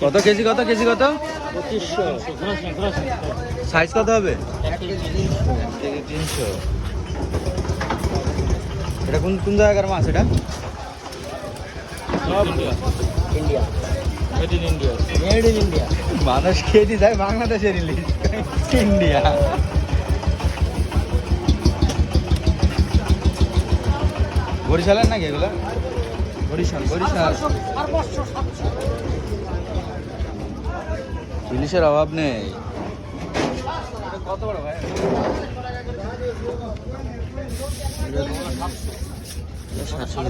কত কেজি কত কেজি, কত? সাইজ কত হবে? তিনশো এটা কোন কোন জায়গার মাছ এটা? India. Made in India made in India মানুষ খেয়ে দিয়ে যায় বাংলাদেশের ইলিশ ইন্ডিয়া বরিশালের নাকি এগুলো? বরিশাল বরিশাল। ইলিশের অভাব নেই। কত বড় ভাই সাতশো।